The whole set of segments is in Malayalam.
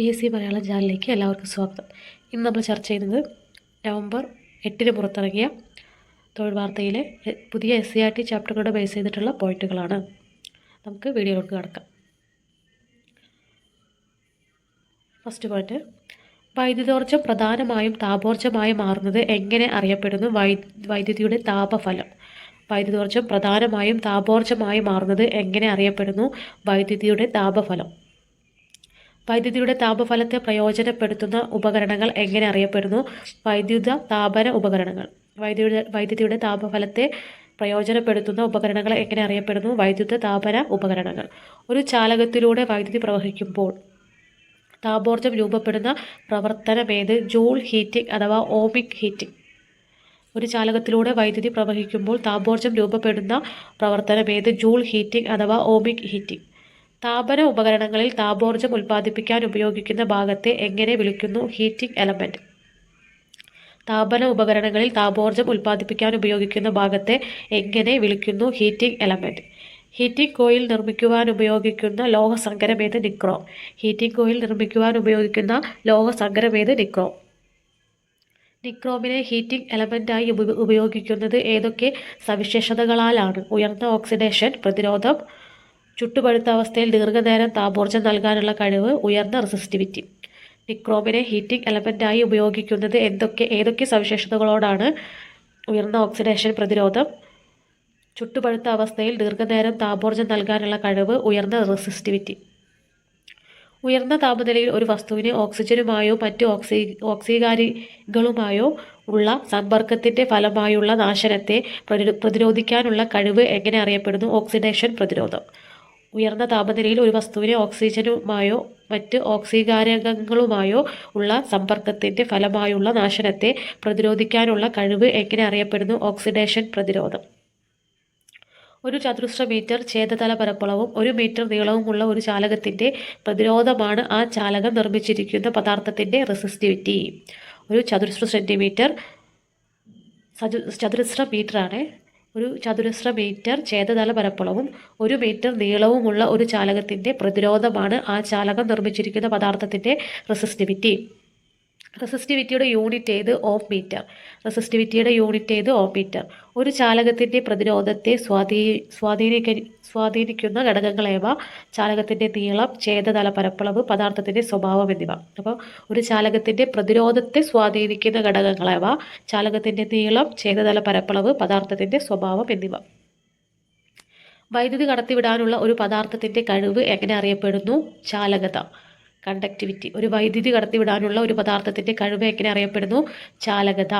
പി എസ് സി മലയാളം ചാനലിലേക്ക് എല്ലാവർക്കും സ്വാഗതം. ഇന്ന് നമ്മൾ ചർച്ച ചെയ്യുന്നത് നവംബർ എട്ടിന് പുറത്തിറങ്ങിയ തൊഴിൽ വാർത്തയിലെ പുതിയ എസ് സി ആർ ടി ചാപ്റ്ററുകളുടെ ബേസ് ചെയ്തിട്ടുള്ള പോയിന്റുകളാണ്. നമുക്ക് വീഡിയോയിലോട്ട് കടക്കാം. ഫസ്റ്റ് പോയിന്റ് വൈദ്യുതോർജം പ്രധാനമായും താപോർജമായി മാറുന്നത് എങ്ങനെ അറിയപ്പെടുന്നു? വൈദ്യുതിയുടെ താപഫലം. വൈദ്യുതോർജം പ്രധാനമായും താപോർജമായി മാറുന്നത് എങ്ങനെ അറിയപ്പെടുന്നു? വൈദ്യുതിയുടെ താപഫലം. വൈദ്യുതിയുടെ താപഫലത്തെ പ്രയോജനപ്പെടുത്തുന്ന ഉപകരണങ്ങൾ എങ്ങനെ അറിയപ്പെടുന്നു? വൈദ്യുത താപന ഉപകരണങ്ങൾ. വൈദ്യുതി വൈദ്യുതിയുടെ താപഫലത്തെ പ്രയോജനപ്പെടുത്തുന്ന ഉപകരണങ്ങൾ എങ്ങനെ അറിയപ്പെടുന്നു? വൈദ്യുത താപന ഉപകരണങ്ങൾ. ഒരു ചാലകത്തിലൂടെ വൈദ്യുതി പ്രവഹിക്കുമ്പോൾ താപോർജം രൂപപ്പെടുന്ന പ്രവർത്തനമേത് ജൂൾ ഹീറ്റിംഗ് അഥവാ ഓമിക് ഹീറ്റിംഗ്. ഒരു ചാലകത്തിലൂടെ വൈദ്യുതി പ്രവഹിക്കുമ്പോൾ താപോർജം രൂപപ്പെടുന്ന പ്രവർത്തനമേത് ജൂൾ ഹീറ്റിംഗ് അഥവാ ഓമിക് ഹീറ്റിംഗ്. താപന ഉപകരണങ്ങളിൽ താപോർജം ഉൽപ്പാദിപ്പിക്കാൻ ഉപയോഗിക്കുന്ന ഭാഗത്തെ എങ്ങനെ വിളിക്കുന്നു? ഹീറ്റിംഗ് എലമെന്റ് താപന ഉപകരണങ്ങളിൽ താപോർജം ഉൽപ്പാദിപ്പിക്കാൻ ഉപയോഗിക്കുന്ന ഭാഗത്തെ എങ്ങനെ വിളിക്കുന്നു? ഹീറ്റിംഗ് എലമെന്റ് ഹീറ്റിംഗ് കോയിൽ നിർമ്മിക്കുവാൻ ഉപയോഗിക്കുന്ന ലോഹസങ്കരമേത് നിക്രോ. ഹീറ്റിംഗ് കോയിൽ നിർമ്മിക്കുവാൻ ഉപയോഗിക്കുന്ന ലോഹസങ്കരമേത് നിക്രോ. നിക്രോമിനെ ഹീറ്റിംഗ് എലമെന്റായി ഉപ ഉപയോഗിക്കുന്നത് ഏതൊക്കെ സവിശേഷതകളാലാണ്? ഉയർന്ന ഓക്സിഡേഷൻ പ്രതിരോധം ചുട്ടുപഴുത്ത അവസ്ഥയിൽ ദീർഘനേരം താപോർജം നൽകാനുള്ള കഴിവ് ഉയർന്ന റെസിസ്റ്റിവിറ്റി. നിക്രോമിനെ ഹീറ്റിംഗ് എലമെന്റായി ഉപയോഗിക്കുന്നത് എന്തൊക്കെ ഏതൊക്കെ സവിശേഷതകളോടാണ് ഉയർന്ന ഓക്സിഡേഷൻ പ്രതിരോധം? ചുട്ടുപഴുത്ത അവസ്ഥയിൽ ദീർഘനേരം താപോർജം നൽകാനുള്ള കഴിവ് ഉയർന്ന റെസിസ്റ്റിവിറ്റി. ഉയർന്ന താപനിലയിൽ ഒരു വസ്തുവിന് ഓക്സിജനുമായോ മറ്റ് ഓക്സി ഓക്സികാരികളുമായോ ഉള്ള സമ്പർക്കത്തിന്റെ ഫലമായുള്ള നാശനത്തെ പ്രതിരോധിക്കാനുള്ള കഴിവ് എങ്ങനെ അറിയപ്പെടുന്നു? ഓക്സിഡേഷൻ പ്രതിരോധം. ഉയർന്ന താപനിലയിൽ ഒരു വസ്തുവിനെ ഓക്സിജനുമായോ മറ്റ് ഓക്സികാരകങ്ങളുമായോ ഉള്ള സമ്പർക്കത്തിന്റെ ഫലമായുള്ള നാശനത്തെ പ്രതിരോധിക്കാനുള്ള കഴിവ് എങ്ങനെ അറിയപ്പെടുന്നു? ഓക്സിഡേഷൻ പ്രതിരോധം. ഒരു ചതുരശ്ര മീറ്റർ ഛേദതല പരപ്പളവും ഒരു മീറ്റർ നീളവുമുള്ള ഒരു ചാലകത്തിന്റെ പ്രതിരോധമാണ് ആ ചാലകം നിർമ്മിച്ചിരിക്കുന്ന പദാർത്ഥത്തിന്റെ റെസിസ്റ്റിവിറ്റി. ഒരു ചതുരശ്ര സെന്റിമീറ്റർ ചതുരശ്ര മീറ്ററാണ് ഒരു ചതുരശ്ര മീറ്റർ ഛേദതല പരപ്പളവും ഒരു മീറ്റർ നീളവുമുള്ള ഒരു ചാലകത്തിന്റെ പ്രതിരോധമാണ് ആ ചാലകം നിർമ്മിച്ചിരിക്കുന്ന പദാർത്ഥത്തിന്റെ റെസിസ്റ്റിവിറ്റി റെസിസ്റ്റിവിറ്റിയുടെ യൂണിറ്റ് ഏത് ഓഫ് മീറ്റർ റെസിസ്റ്റിവിറ്റിയുടെ യൂണിറ്റ് ഏത് ഓഫ് മീറ്റർ ഒരു ചാലകത്തിന്റെ പ്രതിരോധത്തെ സ്വാധീ സ്വാധീനിക്ക സ്വാധീനിക്കുന്ന ഘടകങ്ങളേവ ചാലകത്തിന്റെ നീളം ഛേദതല പരപ്പളവ് പദാർത്ഥത്തിന്റെ സ്വഭാവം എന്നിവ. അപ്പോൾ ഒരു ചാലകത്തിന്റെ പ്രതിരോധത്തെ സ്വാധീനിക്കുന്ന ഘടകങ്ങളേവ ചാലകത്തിന്റെ നീളം ഛേദതല പരപ്പളവ് പദാർത്ഥത്തിന്റെ സ്വഭാവം എന്നിവ. വൈദ്യുതി കടത്തിവിടാനുള്ള ഒരു പദാർത്ഥത്തിന്റെ കഴിവ് എങ്ങനെ അറിയപ്പെടുന്നു? ചാലകത. കണ്ടക്ടിവിറ്റി ഒരു വൈദ്യുതി കടത്തിവിടാനുള്ള ഒരു പദാർത്ഥത്തിന്റെ കഴിവ് എങ്ങനെ അറിയപ്പെടുന്നു? ചാലകത.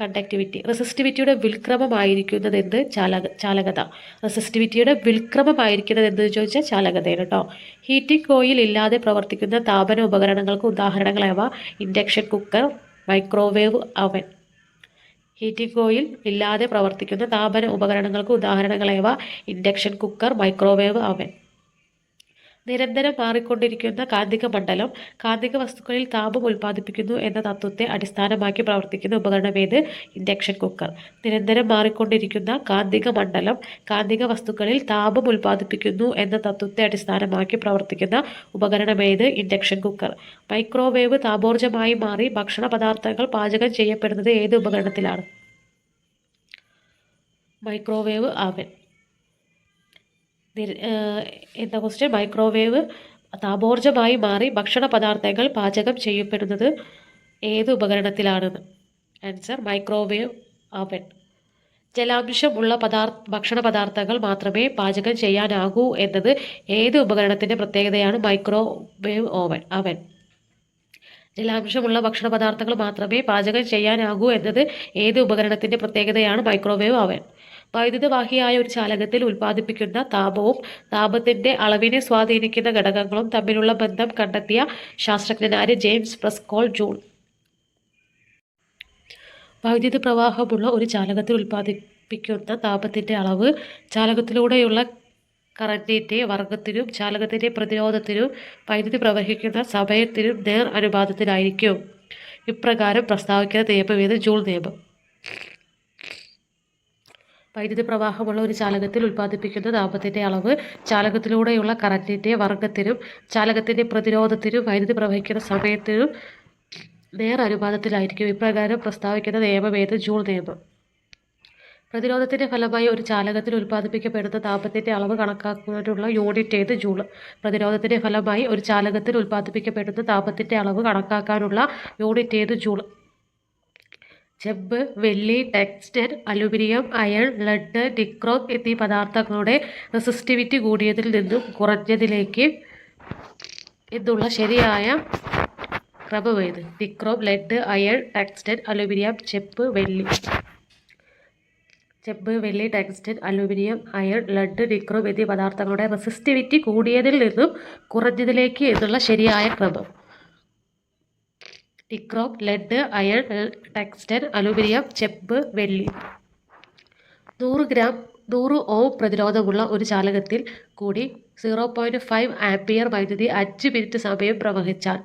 കണ്ടക്ടിവിറ്റി റെസിസ്റ്റിവിറ്റിയുടെ വിൽക്രമമായിരിക്കുന്നത് എന്ത് ചാലക ചാലകത. റെസിസ്റ്റിവിറ്റിയുടെ വിൽക്രമമായിരിക്കുന്നത് എന്ത് ചോദിച്ചാൽ ചാലകതയാണ് കേട്ടോ ഹീറ്റിംഗ് കോയിൽ ഇല്ലാതെ പ്രവർത്തിക്കുന്ന താപന ഉപകരണങ്ങൾക്ക് ഉദാഹരണങ്ങളാവ induction cooker microwave oven heating coil ഇല്ലാതെ പ്രവർത്തിക്കുന്ന താപന ഉപകരണങ്ങൾക്ക് ഉദാഹരണങ്ങളായവ ഇൻഡക്ഷൻ കുക്കർ മൈക്രോവേവ് അവൻ നിരന്തരം മാറിക്കൊണ്ടിരിക്കുന്ന കാന്തിക മണ്ഡലം കാന്തിക വസ്തുക്കളിൽ താപം ഉൽപ്പാദിപ്പിക്കുന്നു എന്ന തത്വത്തെ അടിസ്ഥാനമാക്കി പ്രവർത്തിക്കുന്ന ഉപകരണമേത് ഇൻഡക്ഷൻ കുക്കർ. നിരന്തരം മാറിക്കൊണ്ടിരിക്കുന്ന കാന്തിക മണ്ഡലം കാന്തിക വസ്തുക്കളിൽ താപം ഉൽപ്പാദിപ്പിക്കുന്നു എന്ന തത്വത്തെ അടിസ്ഥാനമാക്കി പ്രവർത്തിക്കുന്ന ഉപകരണമേത് ഇൻഡക്ഷൻ കുക്കർ. മൈക്രോവേവ് താപോർജമായി മാറി ഭക്ഷണ പദാർത്ഥങ്ങൾ പാചകം ചെയ്യപ്പെടുന്നത് ഏത് ഉപകരണത്തിലാണ്? മൈക്രോവേവ് അവൻ. എന്താ ക്വസ്റ്റ്യൻ മൈക്രോവേവ് താപോർജമായി മാറി ഭക്ഷണ പദാർത്ഥങ്ങൾ പാചകം ചെയ്യപ്പെടുന്നത് ഏത് ഉപകരണത്തിലാണെന്ന്? ആൻസർ മൈക്രോവേവ് അവൻ ജലാംശം ഉള്ള പദാർത്ഥ ഭക്ഷണ പദാർത്ഥങ്ങൾ മാത്രമേ പാചകം ചെയ്യാനാകൂ എന്നത് ഏത് ഉപകരണത്തിന്റെ പ്രത്യേകതയാണ്? മൈക്രോവേവ് ഓവൻ അവൻ ജലാംശമുള്ള ഭക്ഷണ പദാർത്ഥങ്ങൾ മാത്രമേ പാചകം ചെയ്യാനാകൂ എന്നത് ഏത് ഉപകരണത്തിന്റെ പ്രത്യേകതയാണ്? മൈക്രോവേവ് അവൻ വൈദ്യുതവാഹിയായ ഒരു ചാലകത്തിൽ ഉൽപ്പാദിപ്പിക്കുന്ന താപവും താപത്തിന്റെ അളവിനെ സ്വാധീനിക്കുന്ന ഘടകങ്ങളും തമ്മിലുള്ള ബന്ധം കണ്ടെത്തിയ ശാസ്ത്രജ്ഞനായ ജെയിംസ് പ്രസ്കോൾ ജൂൺ. വൈദ്യുത പ്രവാഹമുള്ള ഒരു ചാലകത്തിൽ ഉൽപ്പാദിപ്പിക്കുന്ന താപത്തിന്റെ അളവ് ചാലകത്തിലൂടെയുള്ള കറന്റിന്റെ വർഗത്തിനും ചാലകത്തിന്റെ പ്രതിരോധത്തിനും വൈദ്യുതി പ്രവഹിക്കുന്ന സമയത്തിനും നേർ അനുപാതത്തിലായിരിക്കും. ഇപ്രകാരം പ്രസ്താവിക്കുന്ന നിയമം ഏത്? ജൂൾ നിയമം. വൈദ്യുതി പ്രവാഹമുള്ള ഒരു ചാലകത്തിൽ ഉൽപ്പാദിപ്പിക്കുന്ന താപത്തിന്റെ അളവ് ചാലകത്തിലൂടെയുള്ള കറന്റിന്റെ വർഗത്തിനും ചാലകത്തിന്റെ പ്രതിരോധത്തിനും വൈദ്യുതി പ്രവഹിക്കുന്ന സമയത്തിനും നേർ അനുപാതത്തിലായിരിക്കും. ഇപ്രകാരം പ്രസ്താവിക്കുന്ന നിയമമേത് ജൂൾ നിയമം. പ്രതിരോധത്തിന്റെ ഫലമായി ഒരു ചാലകത്തിൽ ഉൽപ്പാദിപ്പിക്കപ്പെടുന്ന താപത്തിന്റെ അളവ് കണക്കാക്കുന്നതിനുള്ള യൂണിറ്റ് ഏത്? ജൂൾ. പ്രതിരോധത്തിന്റെ ഫലമായി ഒരു ചാലകത്തിൽ ഉൽപ്പാദിപ്പിക്കപ്പെടുന്ന താപത്തിന്റെ അളവ് കണക്കാക്കാനുള്ള യൂണിറ്റ് ഏത്? ജൂൾ. ചെമ്പ് വെള്ളി ടെക്സ്റ്റൻ അലുമിനിയം അയൺ ലഡ് നിക്രോം എന്നീ പദാർത്ഥങ്ങളുടെ റെസിസ്റ്റിവിറ്റി കൂടിയതിൽ നിന്നും കുറഞ്ഞതിലേക്ക് എന്നുള്ള ശരിയായ ക്രമം ഏത്? നിക്രോം ലെഡ് അയൺ ടെക്സ്റ്റൻ അലുമിനിയം ചെമ്പ് വെള്ളി. ചെമ്പ് വെള്ളി ടെക്സ്റ്റൻ അലുമിനിയം അയൺ ലഡ് നിക്രോം എന്നീ പദാർത്ഥങ്ങളുടെ റെസിസ്റ്റിവിറ്റി കൂടിയതിൽ നിന്നും കുറഞ്ഞതിലേക്ക് എന്നുള്ള ശരിയായ ക്രമം. നിക്രോം ലെഡ് അയൺ ടെക്സ്റ്റൻ അലുമിനിയം ചെമ്പ് വെള്ളി. നൂറ് ഗ്രാം നൂറ് ഓം പ്രതിരോധമുള്ള ഒരു ചാലകത്തിൽ കൂടി സീറോ പോയിന്റ് ഫൈവ് ആംപിയർ വൈദ്യുതി അഞ്ച് മിനിറ്റ് സമയം പ്രവഹിച്ചാൽ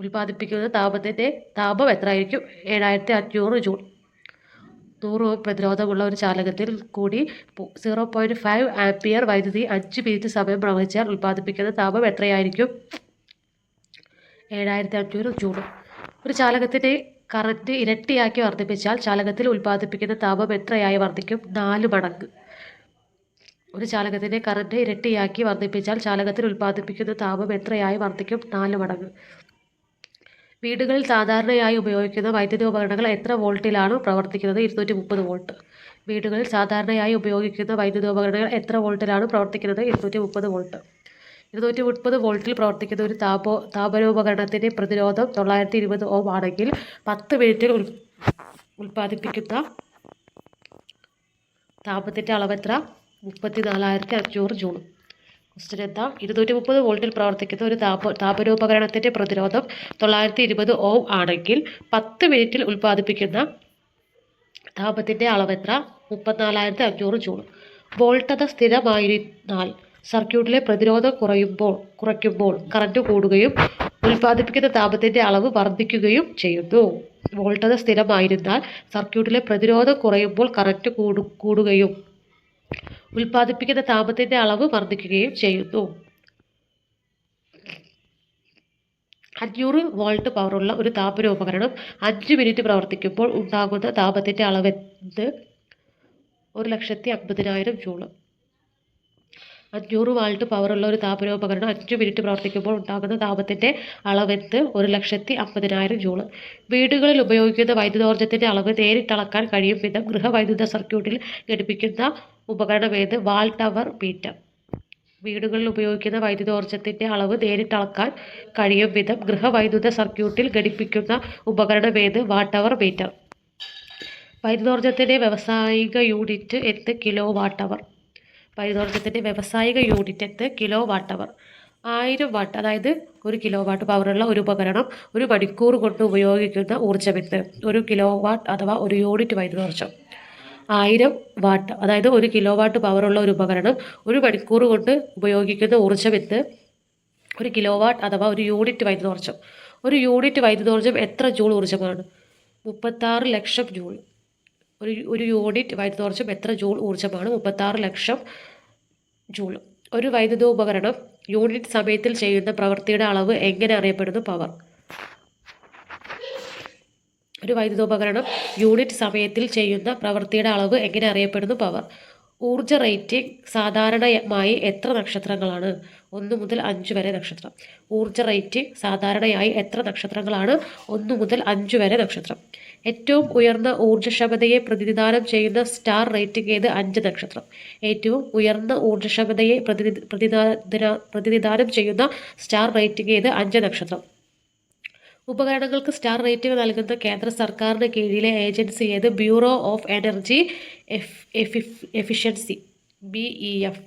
ഉൽപ്പാദിപ്പിക്കുന്ന താപത്തിന്റെ താപം എത്രയായിരിക്കും? ഏഴായിരത്തി അഞ്ഞൂറ് ജൂൾ. നൂറ് ഓം പ്രതിരോധമുള്ള ഒരു ചാലകത്തിൽ കൂടി സീറോ പോയിന്റ് ഫൈവ് ആംപിയർ വൈദ്യുതി അഞ്ച് മിനിറ്റ് സമയം പ്രവഹിച്ചാൽ ഉൽപ്പാദിപ്പിക്കുന്ന താപം എത്രയായിരിക്കും? ഏഴായിരത്തി അഞ്ഞൂറ് ജൂൾ. ഒരു ചാലകത്തിന്റെ കറന്റ് ഇരട്ടിയാക്കി വർദ്ധിപ്പിച്ചാൽ ചാലകത്തിൽ ഉൽപ്പാദിപ്പിക്കുന്ന താപം എത്രയായി വർദ്ധിക്കും? നാല് മടങ്ങ്. ഒരു ചാലകത്തിന്റെ കറന്റ് ഇരട്ടിയാക്കി വർദ്ധിപ്പിച്ചാൽ ചാലകത്തിൽ ഉൽപ്പാദിപ്പിക്കുന്ന താപം എത്രയായി വർദ്ധിക്കും? നാല് മടങ്ങ്. വീടുകളിൽ സാധാരണയായി ഉപയോഗിക്കുന്ന വൈദ്യുതി ഉപകരണങ്ങൾ എത്ര വോൾട്ടിലാണ് പ്രവർത്തിക്കുന്നത്? ഇരുന്നൂറ്റി മുപ്പത് വോൾട്ട്. വീടുകളിൽ സാധാരണയായി ഉപയോഗിക്കുന്ന വൈദ്യുതി ഉപകരണങ്ങൾ എത്ര വോൾട്ടിലാണ് പ്രവർത്തിക്കുന്നത്? ഇരുന്നൂറ്റി മുപ്പത് വോൾട്ട്. ഇരുന്നൂറ്റി മുപ്പത് വോൾട്ടിൽ പ്രവർത്തിക്കുന്ന ഒരു താപോ താപനോപകരണത്തിന്റെ പ്രതിരോധം തൊള്ളായിരത്തി ഇരുപത് ഓം ആണെങ്കിൽ പത്ത് മിനിറ്റിൽ ഉൽ ഉൽപ്പാദിപ്പിക്കുന്ന താപത്തിന്റെ അളവെത്ര? മുപ്പത്തി നാലായിരത്തി അഞ്ഞൂറ് ജൂൾ. ക്വസ്റ്റ്യൻ എന്താ? ഇരുന്നൂറ്റി മുപ്പത് വോൾട്ടിൽ പ്രവർത്തിക്കുന്ന ഒരു താപ താപനോപകരണത്തിന്റെ പ്രതിരോധം തൊള്ളായിരത്തി ഇരുപത് ഓം ആണെങ്കിൽ പത്ത് മിനിറ്റിൽ ഉൽപ്പാദിപ്പിക്കുന്ന താപത്തിന്റെ അളവെത്ര? മുപ്പത്തിനാലായിരത്തി അഞ്ഞൂറ് ജൂൾ. വോൾട്ടത സ്ഥിരമായിരുന്നാൽ സർക്യൂട്ടിലെ പ്രതിരോധം കുറയുമ്പോൾ കുറയ്ക്കുമ്പോൾ കറന്റ് കൂടുകയും ഉൽപ്പാദിപ്പിക്കുന്ന താപത്തിന്റെ അളവ് വർദ്ധിക്കുകയും ചെയ്യുന്നു. വോൾട്ടത സ്ഥിരമായിരുന്നാൽ സർക്യൂട്ടിലെ പ്രതിരോധം കുറയുമ്പോൾ കറന്റ് കൂടു കൂടുകയും ഉൽപ്പാദിപ്പിക്കുന്ന താപത്തിന്റെ അളവ് വർദ്ധിക്കുകയും ചെയ്യുന്നു. അഞ്ഞൂറ് വോൾട്ട് പവറുള്ള ഒരു താപനോപകരണം അഞ്ച് മിനിറ്റ് പ്രവർത്തിക്കുമ്പോൾ ഉണ്ടാകുന്ന താപത്തിന്റെ അളവെന്ത്? ഒരു ലക്ഷത്തി അമ്പതിനായിരം ജൂൾ. അഞ്ഞൂറ് വാൾട്ട് പവറുള്ള ഒരു താപനോപകരണം അഞ്ച് മിനിറ്റ് പ്രവർത്തിക്കുമ്പോൾ ഉണ്ടാകുന്ന താപത്തിന്റെ അളവെന്ത് ഒരു ലക്ഷത്തി അമ്പതിനായിരം ജൂൾ വീടുകളിൽ ഉപയോഗിക്കുന്ന വൈദ്യുതോർജത്തിന്റെ അളവ് നേരിട്ടളക്കാൻ കഴിയും വിധം ഗൃഹവൈദ്യുത സർക്യൂട്ടിൽ ഘടിപ്പിക്കുന്ന ഉപകരണം ഏത്? Watt hour metre. വീടുകളിൽ ഉപയോഗിക്കുന്ന വൈദ്യുതോർജത്തിന്റെ അളവ് നേരിട്ടളക്കാൻ കഴിയും വിധം ഗൃഹവൈദ്യുത സർക്യൂട്ടിൽ ഘടിപ്പിക്കുന്ന ഉപകരണം ഏത്? What tower metre. വൈദ്യുതോർജത്തിന്റെ വ്യാവസായിക യൂണിറ്റ് എത്ത് കിലോ വാട്ട് അവർ. വൈദ്യുതോർജത്തിന്റെ വ്യവസായിക യൂണിറ്റ് എത്ത് കിലോ വാട്ട് അവർ ആയിരം വാട്ട് അതായത് ഒരു കിലോ വാട്ട് പവറുള്ള ഒരു ഉപകരണം ഒരു മണിക്കൂർ കൊണ്ട് ഉപയോഗിക്കുന്ന ഊർജമെത്ത് ഒരു കിലോ വാട്ട് അഥവാ ഒരു യൂണിറ്റ് വൈദ്യുതോർജം ആയിരം വാട്ട് അതായത് ഒരു കിലോ വാട്ട് പവറുള്ള ഒരു ഉപകരണം ഒരു മണിക്കൂർ കൊണ്ട് ഉപയോഗിക്കുന്ന ഊർജമെത്ത് ഒരു കിലോ വാട്ട് അഥവാ ഒരു യൂണിറ്റ് വൈദ്യുതോർജം ഒരു യൂണിറ്റ് വൈദ്യുതോർജം എത്ര ജൂൾ ഊർജമാണ്? മുപ്പത്താറ് ലക്ഷം ജൂൾ. ഒരു ഒരു യൂണിറ്റ് വൈദ്യുതോർജം എത്ര ജൂൾ ഊർജമാണ്? മുപ്പത്താറ് ലക്ഷം ജൂൾ. ഒരു വൈദ്യുതോപകരണം യൂണിറ്റ് സമയത്തിൽ ചെയ്യുന്ന പ്രവൃത്തിയുടെ അളവ് എങ്ങനെ അറിയപ്പെടുന്നു? പവർ. ഒരു വൈദ്യുതോപകരണം യൂണിറ്റ് സമയത്തിൽ ചെയ്യുന്ന പ്രവൃത്തിയുടെ അളവ് എങ്ങനെ അറിയപ്പെടുന്നു? പവർ. ഊർജ റേറ്റിംഗ് സാധാരണയായി എത്ര നക്ഷത്രങ്ങളാണ്? ഒന്ന് മുതൽ അഞ്ച് വരെ നക്ഷത്രം. ഊർജ റേറ്റിംഗ് സാധാരണയായി എത്ര നക്ഷത്രങ്ങളാണ്? ഒന്ന് മുതൽ അഞ്ച് വരെ നക്ഷത്രം. ഏറ്റവും ഉയർന്ന ഊർജക്ഷമതയെ പ്രതിനിധാനം ചെയ്യുന്ന സ്റ്റാർ റേറ്റിംഗ് ഏത്? അഞ്ച് നക്ഷത്രം. ഏറ്റവും ഉയർന്ന ഊർജക്ഷമതയെ പ്രതിനിധി പ്രതിനിധാനം ചെയ്യുന്ന സ്റ്റാർ റേറ്റിംഗ് ഏത്? അഞ്ച് നക്ഷത്രം. ഉപകരണങ്ങൾക്ക് സ്റ്റാർ റേറ്റിംഗ് നൽകുന്ന കേന്ദ്ര സർക്കാരിന് കീഴിലെ ഏജൻസി ഏത്? Bureau of energy F efficiency B E F.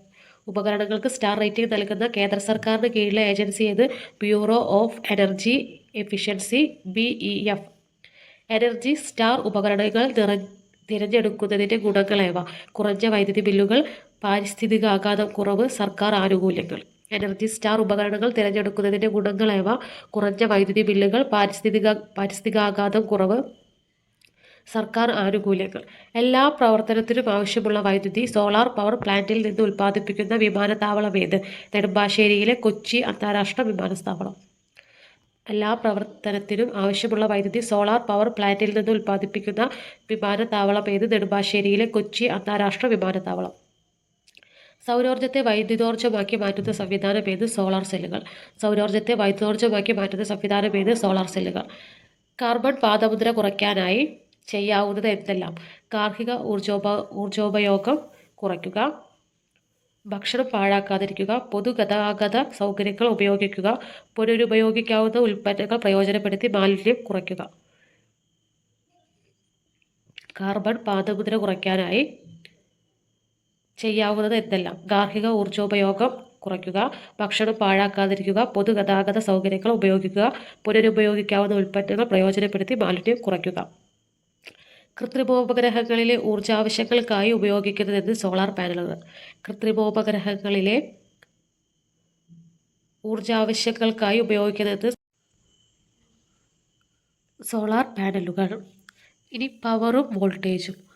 ഉപകരണങ്ങൾക്ക് സ്റ്റാർ റേറ്റിംഗ് നൽകുന്ന കേന്ദ്ര സർക്കാരിന് കീഴിലെ ഏജൻസി ഏത്? Bureau of energy efficiency B E F. Energy star ഉപകരണങ്ങൾ നിറ തിരഞ്ഞെടുക്കുന്നതിന്റെ ഗുണങ്ങളേവ? കുറഞ്ഞ വൈദ്യുതി ബില്ലുകൾ പാരിസ്ഥിതിക ആഘാതം കുറവ് സർക്കാർ ആനുകൂല്യങ്ങൾ. എനർജി സ്റ്റാർ ഉപകരണങ്ങൾ തിരഞ്ഞെടുക്കുന്നതിന്റെ ഗുണങ്ങളേവ കുറഞ്ഞ വൈദ്യുതി ബില്ലുകൾ പാരിസ്ഥിതിക പാരിസ്ഥിതികാഘാതം കുറവ് സർക്കാർ ആനുകൂല്യങ്ങൾ. എല്ലാ പ്രവർത്തനത്തിനും ആവശ്യമുള്ള വൈദ്യുതി സോളാർ പവർ പ്ലാന്റിൽ നിന്ന് ഉൽപ്പാദിപ്പിക്കുന്ന വിമാനത്താവളം ഏത്? നെടുമ്പാശ്ശേരിയിലെ കൊച്ചി അന്താരാഷ്ട്ര വിമാനത്താവളം. എല്ലാ പ്രവർത്തനത്തിനും ആവശ്യമുള്ള വൈദ്യുതി സോളാർ പവർ പ്ലാന്റിൽ നിന്ന് ഉൽപ്പാദിപ്പിക്കുന്ന വിമാനത്താവളം ഏത്? നെടുമ്പാശ്ശേരിയിലെ കൊച്ചി അന്താരാഷ്ട്ര വിമാനത്താവളം. സൗരോർജത്തെ വൈദ്യുതോർജമാക്കി മാറ്റുന്ന സംവിധാനം ഏത്? സോളാർ സെല്ലുകൾ. സൗരോർജത്തെ വൈദ്യുതോർജമാക്കി മാറ്റുന്ന സംവിധാനം ഏത്? സോളാർ സെല്ലുകൾ. കാർബൺ പാദമുദ്ര കുറയ്ക്കാനായി ചെയ്യാവുന്നത് എന്തെല്ലാം? ഗാർഹിക ഊർജോപ ഊർജോപയോഗം കുറയ്ക്കുക ഭക്ഷണം പാഴാക്കാതിരിക്കുക പൊതുഗതാഗത സൗകര്യങ്ങൾ ഉപയോഗിക്കുക പുനരുപയോഗിക്കാവുന്ന ഉൽപ്പന്നങ്ങൾ പ്രയോജനപ്പെടുത്തി മാലിന്യം കുറയ്ക്കുക. കാർബൺ പാദമുദ്ര കുറയ്ക്കാനായി ചെയ്യാവുന്നത് എന്തെല്ലാം? ഗാർഹിക ഊർജോപയോഗം കുറയ്ക്കുക ഭക്ഷണം പാഴാക്കാതിരിക്കുക പൊതുഗതാഗത സൗകര്യങ്ങൾ ഉപയോഗിക്കുക പുനരുപയോഗിക്കാവുന്ന ഉൽപ്പന്നങ്ങൾ പ്രയോജനപ്പെടുത്തി മാലിന്യം കുറയ്ക്കുക. കൃത്രിമോപഗ്രഹങ്ങളിലെ ഊർജാവശ്യങ്ങൾക്കായി ഉപയോഗിക്കുന്നതെന്ന് സോളാർ പാനലുകൾ. കൃത്രിമോപഗ്രഹങ്ങളിലെ ഊർജാവശ്യങ്ങൾക്കായി ഉപയോഗിക്കുന്നത് സോളാർ പാനലുകൾ. ഇനി പവറും വോൾട്ടേജും.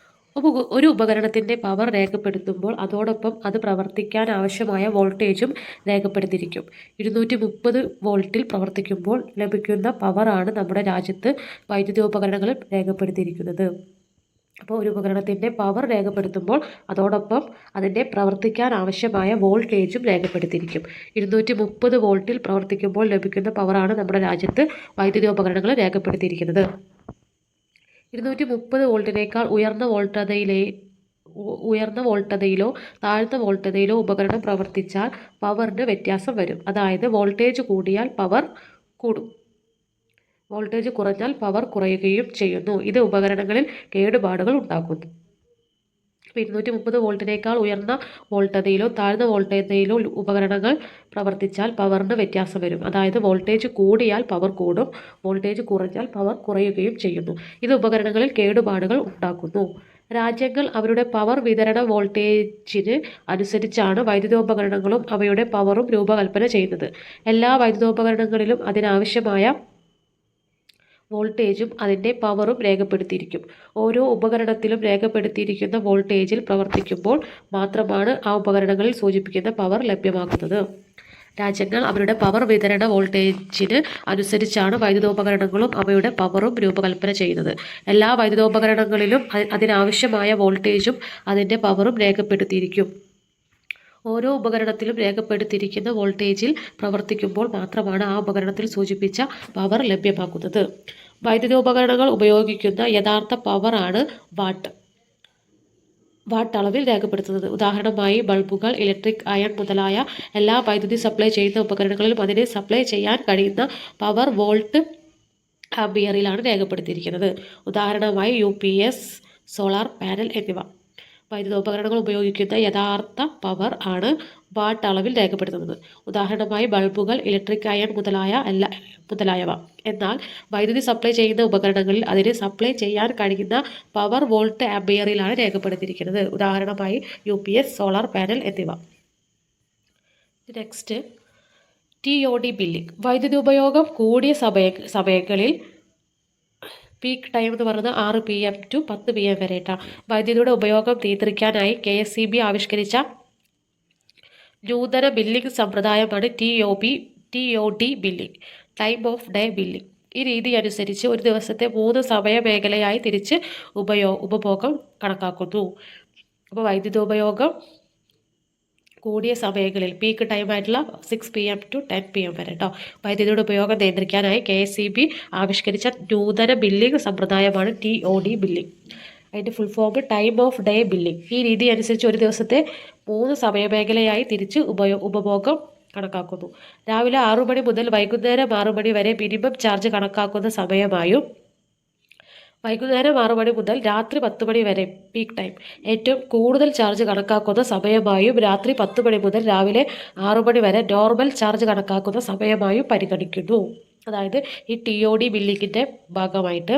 ഒരു ഉപകരണത്തിന്റെ പവർ രേഖപ്പെടുത്തുമ്പോൾ അതോടൊപ്പം അത് പ്രവർത്തിക്കാൻ ആവശ്യമായ വോൾട്ടേജും രേഖപ്പെടുത്തിയിരിക്കും. ഇരുന്നൂറ്റി മുപ്പത് വോൾട്ടിൽ പ്രവർത്തിക്കുമ്പോൾ ലഭിക്കുന്ന പവറാണ് നമ്മുടെ രാജ്യത്ത് വൈദ്യുതി ഉപകരണങ്ങൾ രേഖപ്പെടുത്തിയിരിക്കുന്നത്. അപ്പോൾ ഒരു ഉപകരണത്തിന്റെ പവർ രേഖപ്പെടുത്തുമ്പോൾ അതോടൊപ്പം അതിന്റെ പ്രവർത്തിക്കാൻ ആവശ്യമായ വോൾട്ടേജും രേഖപ്പെടുത്തിയിരിക്കും. ഇരുന്നൂറ്റി മുപ്പത് വോൾട്ടിൽ പ്രവർത്തിക്കുമ്പോൾ ലഭിക്കുന്ന പവറാണ് നമ്മുടെ രാജ്യത്ത് വൈദ്യുതി ഉപകരണങ്ങൾ രേഖപ്പെടുത്തിയിരിക്കുന്നത്. ഇരുന്നൂറ്റി മുപ്പത് വോൾട്ടിനേക്കാൾ ഉയർന്ന വോൾട്ടതയിലെ ഉയർന്ന വോൾട്ടതയിലോ താഴ്ന്ന വോൾട്ടതയിലോ ഉപകരണം പ്രവർത്തിച്ചാൽ പവറിന് വ്യത്യാസം വരും. അതായത് വോൾട്ടേജ് കൂടിയാൽ പവർ കൂടും. വോൾട്ടേജ് കുറഞ്ഞാൽ പവർ കുറയുകയും ചെയ്യുന്നു. ഇത് ഉപകരണങ്ങളിൽ കേടുപാടുകൾ ഉണ്ടാക്കുന്നു. ഇപ്പോൾ ഇരുന്നൂറ്റി മുപ്പത് വോൾട്ടിനേക്കാൾ ഉയർന്ന വോൾട്ടതയിലോ താഴ്ന്ന വോൾട്ടതയിലോ ഉപകരണങ്ങൾ പ്രവർത്തിച്ചാൽ പവറിന് വ്യത്യാസം വരും. അതായത് വോൾട്ടേജ് കൂടിയാൽ പവർ കൂടും വോൾട്ടേജ് കുറഞ്ഞാൽ പവർ കുറയുകയും ചെയ്യുന്നു. ഇത് ഉപകരണങ്ങളിൽ കേടുപാടുകൾ ഉണ്ടാക്കുന്നു. രാജ്യങ്ങൾ അവരുടെ പവർ വിതരണ വോൾട്ടേജിന് അനുസരിച്ചാണ് വൈദ്യുതോപകരണങ്ങളും അവയുടെ പവറും രൂപകൽപ്പന ചെയ്യുന്നത്. എല്ലാ വൈദ്യുതോപകരണങ്ങളിലും അതിനാവശ്യമായ വോൾട്ടേജും അതിന്റെ പവറും രേഖപ്പെടുത്തിയിരിക്കും. ഓരോ ഉപകരണത്തിലും രേഖപ്പെടുത്തിയിരിക്കുന്ന വോൾട്ടേജിൽ പ്രവർത്തിക്കുമ്പോൾ മാത്രമാണ് ആ ഉപകരണങ്ങളിൽ സൂചിപ്പിക്കുന്ന പവർ ലഭ്യമാകുന്നത്. രാജ്യങ്ങൾ അവരുടെ പവർ വിതരണ വോൾട്ടേജിന് അനുസരിച്ചാണ് വൈദ്യുതോപകരണങ്ങളും അവയുടെ പവറും രൂപകൽപ്പന ചെയ്യുന്നത്. എല്ലാ വൈദ്യുതോപകരണങ്ങളിലും അതിനാവശ്യമായ വോൾട്ടേജും അതിന്റെ പവറും രേഖപ്പെടുത്തിയിരിക്കും. ഓരോ ഉപകരണത്തിലും രേഖപ്പെടുത്തിയിരിക്കുന്ന വോൾട്ടേജിൽ പ്രവർത്തിക്കുമ്പോൾ മാത്രമാണ് ആ ഉപകരണത്തിൽ സൂചിപ്പിച്ച പവർ ലഭ്യമാക്കുന്നത് വൈദ്യുതോപകരണങ്ങൾ ഉപയോഗിക്കുന്ന യഥാർത്ഥ പവറാണ് വാട്ട്. വാട്ട് അളവിൽ രേഖപ്പെടുത്തുന്നത്. ഉദാഹരണമായി ബൾബുകൾ ഇലക്ട്രിക് അയൺ മുതലായ എല്ലാ വൈദ്യുതി സപ്ലൈ ചെയ്യുന്ന ഉപകരണങ്ങളിലും അതിനെ സപ്ലൈ ചെയ്യാൻ കഴിയുന്ന പവർ വോൾട്ട് ആംബിയറിലാണ് രേഖപ്പെടുത്തിയിരിക്കുന്നത്. ഉദാഹരണമായി യു സോളാർ പാനൽ എന്നിവ. വൈദ്യുതോപകരണങ്ങൾ ഉപയോഗിക്കുന്ന യഥാർത്ഥ പവർ ആണ് വാട്ട് അളവിൽ രേഖപ്പെടുത്തുന്നത്. ഉദാഹരണമായി ബൾബുകൾ ഇലക്ട്രിക് അയൺ മുതലായ അല്ല മുതലായവ. എന്നാൽ വൈദ്യുതി സപ്ലൈ ചെയ്യുന്ന ഉപകരണങ്ങളിൽ അതിന് സപ്ലൈ ചെയ്യാൻ കഴിയുന്ന പവർ വോൾട്ട് ആംബിയറിലാണ് രേഖപ്പെടുത്തിയിരിക്കുന്നത്. ഉദാഹരണമായി യു സോളാർ പാനൽ എന്നിവ. Next T O D billing വൈദ്യുതി ഉപയോഗം കൂടിയ സമയ സമയങ്ങളിൽ പീക്ക് ടൈം എന്ന് പറയുന്നത് ആറ് പി എം ടു പത്ത് പി എം വരെ കേട്ടോ വൈദ്യുതിയുടെ ഉപയോഗം നിയന്ത്രിക്കാനായി കെ എസ് സി ബി ആവിഷ്കരിച്ച നൂതന ബില്ലിംഗ് സമ്പ്രദായമാണ് T O B T O D billing time of day billing ഈ രീതി അനുസരിച്ച് ഒരു ദിവസത്തെ മൂന്ന് സമയ മേഖലയായി തിരിച്ച് ഉപയോ ഉപഭോഗം കണക്കാക്കുന്നു. അപ്പോൾ വൈദ്യുതോപയോഗം കൂടിയ സമയങ്ങളിൽ peak ടൈമായിട്ടുള്ള six P M to ten P M വരെ കേട്ടോ വൈദ്യുതിയുടെ ഉപയോഗം നിയന്ത്രിക്കാനായി കെ എസ് ഇ ബി ആവിഷ്കരിച്ച നൂതന ബില്ലിംഗ് സമ്പ്രദായമാണ് ടി ഒ ഡി ബില്ലിംഗ് അതിന്റെ full form time of day billing ഈ രീതി അനുസരിച്ച് ഒരു ദിവസത്തെ മൂന്ന് സമയമേഖലയായി തിരിച്ച് ഉപയോ ഉപഭോഗം കണക്കാക്കുന്നു. രാവിലെ ആറു മണി മുതൽ വൈകുന്നേരം ആറു മണി വരെ മിനിമം ചാർജ് കണക്കാക്കുന്ന സമയമായും വൈകുന്നേരം ആറു മണി മുതൽ രാത്രി പത്ത് മണി വരെ പീക്ക് ടൈം ഏറ്റവും കൂടുതൽ ചാർജ് കണക്കാക്കുന്ന സമയമായും രാത്രി പത്ത് മണി മുതൽ രാവിലെ ആറു മണി വരെ നോർമൽ ചാർജ് കണക്കാക്കുന്ന സമയമായും പരിഗണിക്കുന്നു. അതായത് ഈ ടി ഒ ഡി ബില്ലിങ്ങിന്റെ ഭാഗമായിട്ട്.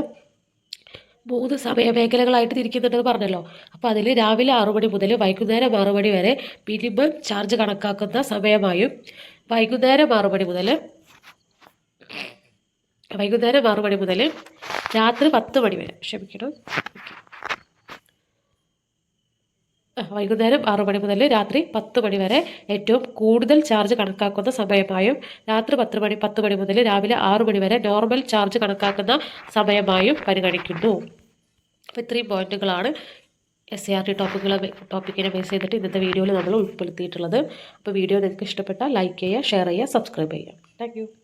മൂന്ന് സമയമേഖലകളായിട്ട് തിരിക്കുന്നുണ്ടെന്ന് പറഞ്ഞല്ലോ. അപ്പോൾ അതിൽ രാവിലെ ആറു മണി മുതൽ വൈകുന്നേരം ആറു മണി വരെ മിനിമം ചാർജ് കണക്കാക്കുന്ന സമയമായും വൈകുന്നേരം ആറു മണി മുതൽ വൈകുന്നേരം ആറു മണി മുതൽ രാത്രി പത്ത് മണി വരെ. ക്ഷമിക്കണം. വൈകുന്നേരം ആറ് മണി മുതൽ രാത്രി പത്ത് മണി വരെ ഏറ്റവും കൂടുതൽ ചാർജ് കണക്കാക്കുന്ന സമയമായും രാത്രി പത്ത് മണി പത്ത് മണി മുതൽ രാവിലെ ആറ് മണി വരെ നോർമൽ ചാർജ് കണക്കാക്കുന്ന സമയമായും പരിഗണിക്കുന്നു. അപ്പോൾ ഇത്രയും പോയിന്റുകളാണ് എസ് ആർ ടി ടോപ്പിക്കുകളെ ടോപ്പിക്കിനെ ബേസ് ചെയ്തിട്ട് ഇന്നത്തെ വീഡിയോയിൽ നമ്മൾ ഉൾപ്പെടുത്തിയിട്ടുള്ളത്. അപ്പോൾ വീഡിയോ നിങ്ങൾക്ക് ഇഷ്ടപ്പെട്ടാൽ ലൈക്ക് ചെയ്യുക ഷെയർ ചെയ്യുക സബ്സ്ക്രൈബ് ചെയ്യുക. താങ്ക്